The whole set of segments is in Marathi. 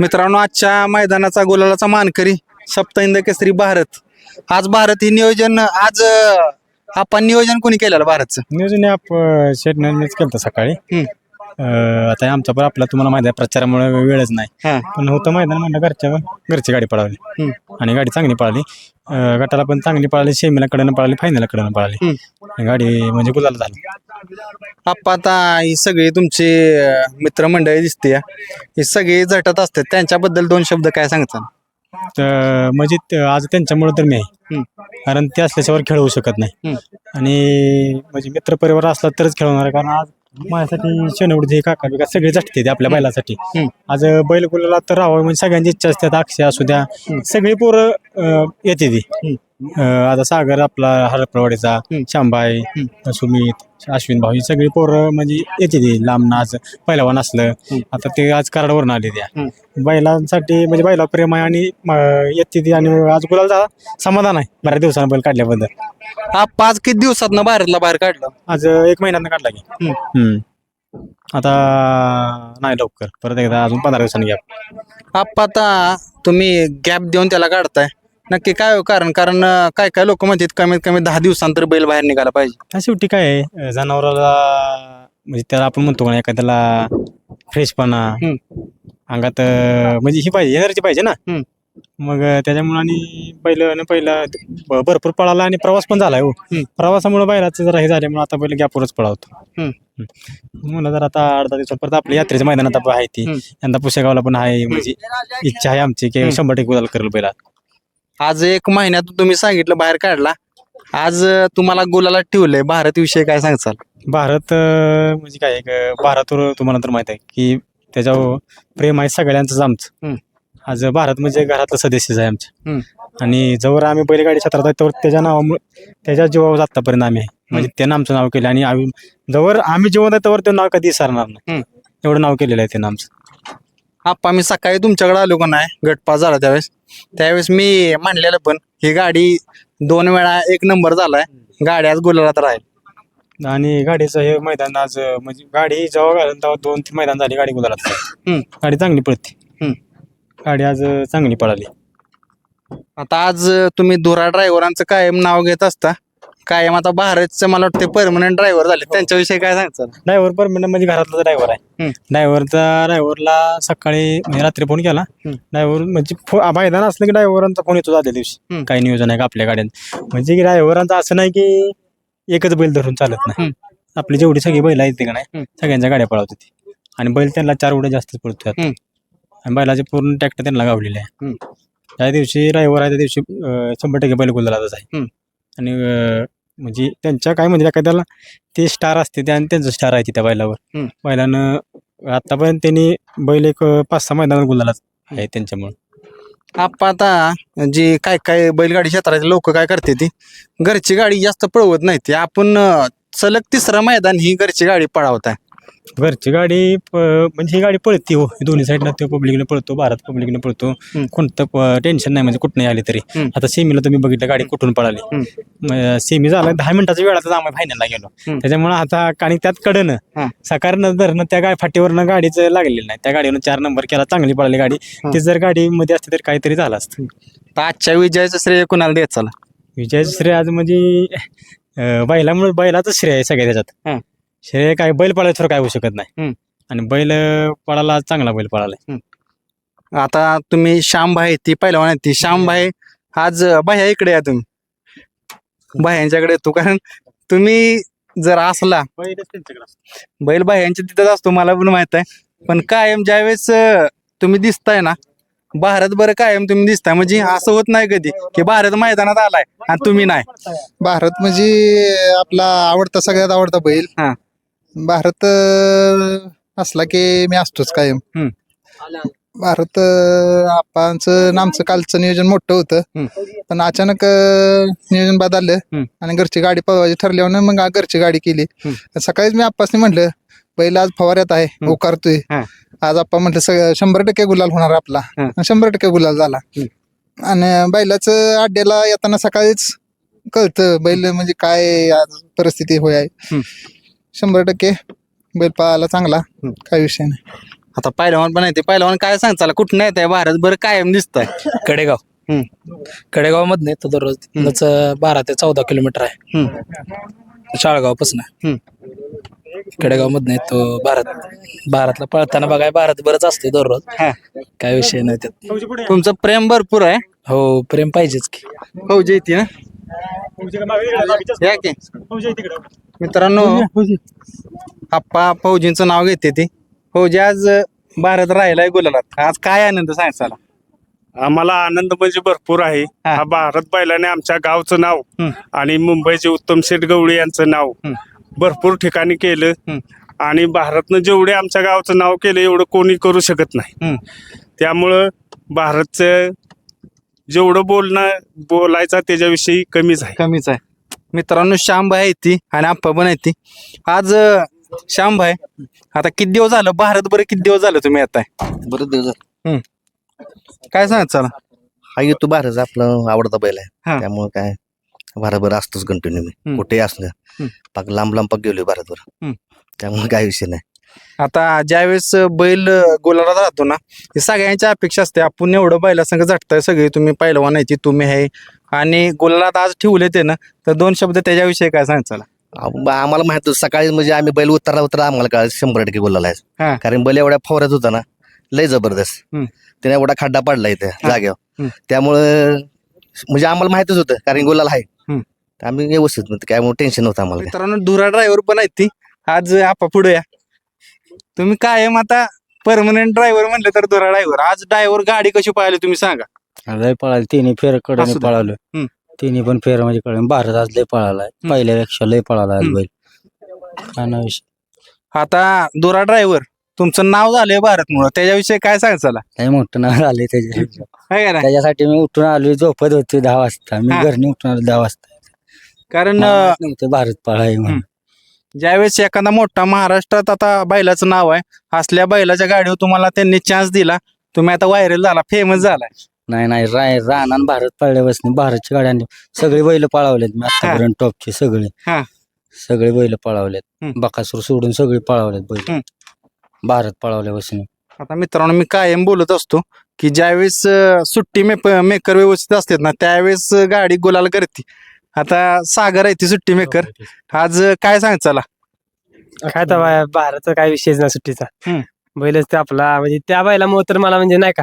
मित्रांनो आजच्या मैदानाचा गोलालाचा मानकरी सप्तहिंद केसरी भारत. आज भारत ही नियोजन आज अं, आपण नियोजन कोणी केलेलं भारतचं? नियोजन आप शेटने मीच केलं सकाळी. हम्म. अं, आता आमचा पण आपला तुम्हाला माहिती आहे प्रचारामुळे वेळच नाही. पण होतं मैदान म्हणलं घरच्या घरची गाडी पळाली. हम्म. आणि गाडी चांगली पळाली. अं, गटाला पण चांगली पळाली सेमीला कडनं पळाली फायनलला कडनं पळाली आणि गाडी म्हणजे गुलाल झाली. आप्पा आता ही सगळी तुमची अं, मित्रमंडळी दिसते ही सगळी झटत असतात. त्यांच्याबद्दल दोन शब्द काय सांगता तर म्हणजे त- आज त्यांच्यामुळे तर मी आहे. कारण ते असल्याच्यावर खेळ होऊ शकत नाही. आणि म्हणजे मित्र परिवार असला तरच खेळवणार आहे. कारण आज माझ्यासाठी शेनवडी हे काका बिका सगळे झटते ते आपल्या बैलासाठी. आज बैल गुलाला तर राहावं म्हणजे सगळ्यांची इच्छा असते आता अक्षय असू द्या. सगळी पोरं अं, येते ती. आता सागर आपला हरपवाडीचा हम्म. शांबाई सुमित अश्विन भाऊ ही सगळी पोरं म्हणजे येते ती लांब आज पहिलवान असलं. आता ते आज कराडवरून आले त्या. बैलांसाठी म्हणजे बैला प्रेम आहे आणि म, येते ती आणि आज गुलाल झाला समाधान आहे. बऱ्याच दिवसानं बैल काढल्याबद्दल. आप्पा आज किती दिवसात भारतला बाहेर काढलं? आज एक महिन्यानं काढला की. हम्म. हम्म. आता नाही लवकर. परत एकदा अजून पंधरा दिवसांनी गॅप आप्पा आता तुम्ही गॅप देऊन त्याला काढताय. नक्की काय हो कारण कारण अं, काय काय लोक म्हणतात कमीत कमी दहा दिवसांतर बैल बाहेर निघाला पाहिजे हा शेवटी काय आहे अं, जनावराला म्हणजे त्याला आपण म्हणतो का एखाद्याला फ्रेशपणा. अंगात अं, म्हणजे ही पाहिजे एनर्जी पाहिजे ना हम्म. मग अं, त्याच्यामुळे आणि पहिलं पहिला ब- भरपूर पळाला आणि प्रवास पण झालाय हो हम्म. प्रवासामुळे बैलाचं जरा हे झाल्यामुळे आता पहिले गॅपवरच पळावतो हम्म. म्हणून जर आता अर्धा दिवसात परत आपल्या यात्रेच्या मैदानात आपण आहे ती हम्म. यंदा पुसेगावला पण आहे म्हणजे इच्छा आहे आमची की शंभर टक्के गुलाल करेल बैला आज एक महिन्यात तुम्ही सांगितलं बाहेर काढला. आज तुम्हाला गुलाला ठेवलंय. भारत विषय काय सांगचाल? भारत अं, म्हणजे काय एक, भारतवर तुम्हाला तर माहीत आहे की त्याच्यावर प्रेम आहे सगळ्यांचंच आमचं. हम्म. आज भारत म्हणजे घरातलं सदस्यच आहे हम्म. आणि जवळ आम्ही बैलगाडी क्षेत्रात आहे तर त्याच्या नावामुळे त्याच्या जीवावर आतापर्यंत आम्ही आहे. म्हणजे त्यानं आमचं नाव केलं आणि आम्ही जवळ आम्ही जिवंत आहे त्यावर ते नाव कधी विसरणार नाही. हम्म. एवढं नाव केलेलं आहे त्यानं आमचं. आप्पा मी सकाळी तुमच्याकडे आलो का नाही? गटपास झाला त्यावेळेस. त्यावेळेस मी म्हणलेलं पण ही गाडी दोन वेळा एक नंबर झालाय. गाडी आज गुलालात राहील. आणि गाडीचं हे मैदान आज अं, म्हणजे गाडी जेव्हा घालून तेव्हा दोन तीन मैदान झाली गाडी गुलाला हम्म. गाडी चांगली पळते. हम्म. गाडी आज अं, चांगली पळाली. आता आज तुम्ही धुरा ड्रायव्हरांचं कायम नाव घेत असता. कायम आता भारतचं मला वाटतं परमनंट ड्रायव्हर झाले त्यांच्याविषयी काय सांगचाल ड्रायव्हर परमिनंट म्हणजे घरातला ड्रायव्हर आहे. ड्रायव्हरचा ड्रायव्हरला सकाळी म्हणजे रात्री फोन केला हम्म. ड्रायव्हर म्हणजे फो- मैदान असलं की ड्रायव्हरांचा फोन येतो आदल्या दिवशी. काही नियोजन आहे का आपल्या गाड्यात म्हणजे की ड्रायव्हरांचं असं नाही की एकच बैल धरून चालत नाही. आपली जेवढी सगळी बैल आहेत ते का नाही. सगळ्यांच्या गाड्या पळवतात ती आणि बैल त्यांना चार उड्या जास्त पळतात हम्म. आणि बैलाचे पूर्ण ट्रॅक्टर त्यांना गावलेले आहे हम्म. त्या दिवशी ड्रायव्हर आहे त्या दिवशी अं, शंभर टक्के बैल गुलालाच आहे हम्म. आणि अं, म्हणजे त्यांच्या काय म्हणजे एखाद्याला ते स्टार असते ते आणि त्यांचं स्टार आहे त्या बैलावर. हम्म. बैलानं आतापर्यंत त्यांनी बैल एक पाच सहा मैदानात गुलालाच आहे त्यांच्यामुळे. आप्पा आता जी काय काय बैलगाडी क्षेत्रातले लोक काय करते ती घरची गाडी जास्त पळवत नाही ती आपण अं, सलग तिसरं मैदान ही घरची गाडी पळवत आहे. घरची गाडी प- म्हणजे ही गाडी पळते हो दोन्ही साईडला तो पब्लिकने पळतो भारत पब्लिकने पळतो हम्म. कोणतं टेन्शन नाही म्हणजे कुठं आली तरी हम्म. आता सेमीला तुम्ही बघितलं गाडी कुठून पळाली हम्म. सेमी झाला दहा मिनिटाच्या वेळातच आम्ही फायनलला गेलो हम्म. त्याच्यामुळे आता आणि त्यात कडनं हा. सकाळनं धरणं त्या गाडी फाटीवरनं गाडीचं लागलेलं नाही त्या गाडीवरून चार नंबर केला चांगली पळाली गाडी हा. ती जर गाडी मध्ये असते तर काहीतरी झालं असतं तर आजच्या विजयाचं श्रेय कुणाला देत चला विजय श्रेय आज म्हणजे अं, बैलामुळे बैलाचं श्रेय आहे सगळ्या हा. श्रेय काय बैल पळायचं काय होऊ शकत नाही. हम्म. आणि बैल पळाला आज चांगला बैल पळाला आता तुम्ही श्याम भाई ती पहिलवान ती श्याम भाई आज बाह्या इकडे या तुम्ही. बाह्यांच्याकडे येतो कारण तुम्ही जर असला बैलच त्यांच्याकडे असतो. बैल बाह्यांच्या तिथंच असतो मला पण माहीत आहे. पण कायम ज्यावेळेस अं, तुम्ही दिसताय ना भारत बरं कायम तुम्ही दिसताय. म्हणजे असं होत नाही कधी की भारत मैदानात आलाय आणि तुम्ही नाही. भारत म्हणजे आपला आवडता सगळ्यात आवडता बैल. हा. भारत अं, असला की मी असतोच कायम हम्म. भारत आपांचं आणि आमचं कालचं नियोजन मोठं होतं. पण अचानक अं, नियोजन बदललं हम्म. आणि घरची गाडी पळवायची ठरल्यावर मग घरची गाडी केली. सकाळीच मी आप्पासनी म्हटलं बैल आज फवाऱ्यात आहे. उकारतोय हा. आज आप्पा म्हटलं सगळं शंभर टक्के गुलाल होणार आपला हा. आणि शंभर टक्के गुलाल झाला आणि बैलाचं अड्ड्याला येताना सकाळीच कळतं बैल म्हणजे काय आज परिस्थिती होय आहे हम्म. शंभर टक्के बैल पळायला चांगला. काय विषय नाही. आता पहिलवान पण आहे ते. पहिलवान काय सांगताला कुठं येत आहे भारत बरं कायम दिसतंय. कडेगाव. हम्म. कडेगाव मधनं येतो दररोज. तिथनंच बारा ते चौदा किलोमीटर आहे. शाळगावपासून कडेगाव मधनं येतो भारत. भारतला पळताना बघाय भारत बरंच असते दररोज. हा. काय विषय नाही त्यात. तुमचं प्रेम भरपूर आहे. हो प्रेम पाहिजेच की. फौजी येते ना? या की? मित्रांनो आप्पा फौजींचं नाव घेते ती फौजी आज भारत राहिलाय गुलालात आज काय आनंद सांगायचा आम्हाला आनंद म्हणजे भरपूर आहे हा. भारत बैलाने आमच्या गावचं नाव. आणि मुंबईचे उत्तम शेठ गवळी यांचं नाव. भरपूर ठिकाणी केलं. आणि भारतनं जेवढे आमच्या गावचं नाव केलं एवढं कोणी करू शकत नाही. त्यामुळं भारतचं जेवढं बोलणं बोलायचं त्याच्याविषयी कमीच आहे कमीच आहे मित्रांनो श्यामभाई आहे ती आणि आप्पा पण आहे ती. आज अं, श्यामभाई आता किती दिवस झालं? भारत बरं किती दिवस झालं तुम्ही आहे बरेच दिवस झाले. काय सांगत चला हा येतो भारत आपलं आवडता बैल हा. आहे त्यामुळे काय भारतभर असतोच कंटिन्यू मी. हम्म. कुठेही असलं. पाक लांब लांब पाक गेलोय भारतभर हम्म. त्यामुळे काय विषय नाही. आता ज्यावेळेस बैल गोलाला राहतो ना हे सगळ्यांची अपेक्षा असते. आपण एवढं बैला संग झटताय सगळे तुम्ही पहिलवान आहे ती तुम्ही आहे. आणि गोलाला आज ठेवले ते ना तर दोन शब्द त्याच्याविषयी काय सांगायचं आम- आम्हाला माहीत होतं, सकाळी म्हणजे आम्ही बैल उतरला उतरा आम्हाला कळलं शंभर टक्के हा. कारण बैल एवढ्या फवऱ्यात होता ना लय जबरदस्त हम्म. त्याने एवढा खड्डा पडला इथे जागेवर हम्म. त्यामुळं म्हणजे आम्हाला माहितच होतं कारण गोलाला आहे हम्म. तर आम्ही व्यवस्थित म्हणजे काय टेन्शन नव्हतं आम्हाला काय. मित्रांनो धुरा ड्रायव्हर पण आहेत ती आज आपा पुढे या तुम्ही कायम आता परमनंट ड्रायव्हर म्हणलं तर धुरा ड्रायव्हर आज ड्रायव्हर गाडी कशी पाहिली तुम्ही सांगा लय पळाले. तिन्ही फेरकडे असू दे. पळालो. हम्म. तिन्ही पण फेर म्हणजे कडे. भारत आज लय पळालाय. पहिल्यापेक्षा लय पळाला आज हम्म. बैल. विषय. आता धुरा ड्रायव्हर तुमचं नाव झालंय भारत मुळे त्याच्याविषयी काय सांगायचं लय मोठं नाव आले त्याच्या? त्याच्यासाठी मी उठून आलोय झोपत होते दहा वाजता. मी. घरने उठून आलो दहा वाजता. कारण मला अं, माहीत नव्हतं भारत पळाय म्हणून. ज्यावेळेस एखादा मोठा महाराष्ट्रात आता बैलाचं नाव आहे असल्या बैलाच्या गाडीवर तुम्हाला त्यांनी चान्स दिला तुम्ही आता व्हायरल झाला फेमस झालाय. नाही नाही राय रानान भारत पळल्यापासून भारतची गाडी आणली. सगळे बैल पळावलेत. मी आतापर्यंत टॉपचे सगळे. हा. सगळे बैल पळावलेत. हम्म. बकासूर सोडून सगळे पळावलेत बैल. हम्म. भारत पळावल्यापासून. आता मित्रांनो मी कायम बोलत असतो की ज्यावेळेस अं, सुट्टी मेप मेकर व्यवस्थित असतात ना त्यावेळेस अं, गाडी गुलाल करते. आता सागर आहे ती सुट्टी मेकर. आज अं, काय सांग चला? काय तर बा- भारतचा काय विषयच ना सुट्टीचा. हम्म. बैलच ते आपला म्हणजे त्या बैलामुळे तर मला म्हणजे नाही का.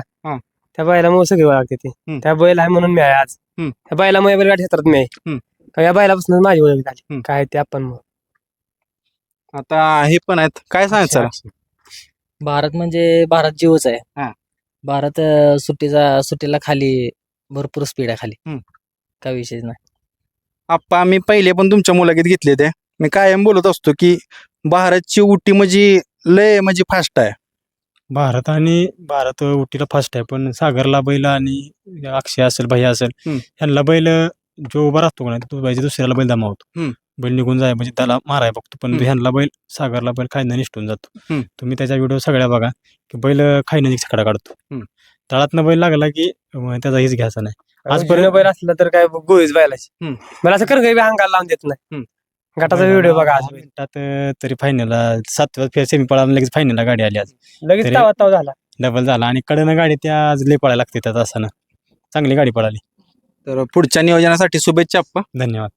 त्या बैलामुळे सगळी ओळखते ती. त्या बैल आहे म्हणून मी आहे आज हम्म. त्या बैलामुळे बैलगाडी क्षेत्रात मी आहे हम्म. या बैलापासून माझी ओळख झाली हम्म. काय ते आपण मग. आता हे पण आहेत काय सांग चला भारत म्हणजे भारत जीवच आहे हा. भारत अं, सुट्टीचा सुट्टीला खाली भरपूर स्पीड आहे खाली हम्म. काय विषयच नाही आप्पा मी पहिले पण तुमच्या मुलाखत घेतले ते मी कायम बोलत असतो की भारतची उटी म्हणजे लय म्हणजे फास्ट आहे भारत आणि भारत उटीला फास्ट आहे पण सागरला बैल आणि अक्षय असेल भैया असेल हम्म. यांना बैल जो उभा राहतो का नाही तो पाहिजे दुसऱ्याला बैल दमावतो हम्म. बैल निघून जाय म्हणजे त्याला माराय बघतो पण हम्म. ह्यांना बैल सागरला बैल खायनं निष्ठून जातो हम्म. तुम्ही त्याच्या व्हिडिओ सगळ्या बघा की बैल खायनं छकडा काढतो हम्म. तळातनं बैल लागला की अं, त्याचा हेच घ्यायचा नाही आजपर्यंत आजपर्यंत- बैल असला तर काय गोळीच बैलाची हम्म. मला असं कर बी अंगाला लावून देत नाही हम्म. गटाचा व्हिडिओ बघा आज. दहा मिनिटात अं, तरी फायनलला सातव्या फेर सेमी पळा लगेच फायनलला गाडी आली आज. लगेच तरी- तावा ताव झाला. डबल झाला आणि कडनं गाडी त्या आज लय पळायला लागते त्या तासानं चांगली गाडी पळाली. तर पुढच्या नियोजनासाठी शुभेच्छा आप्पा धन्यवाद.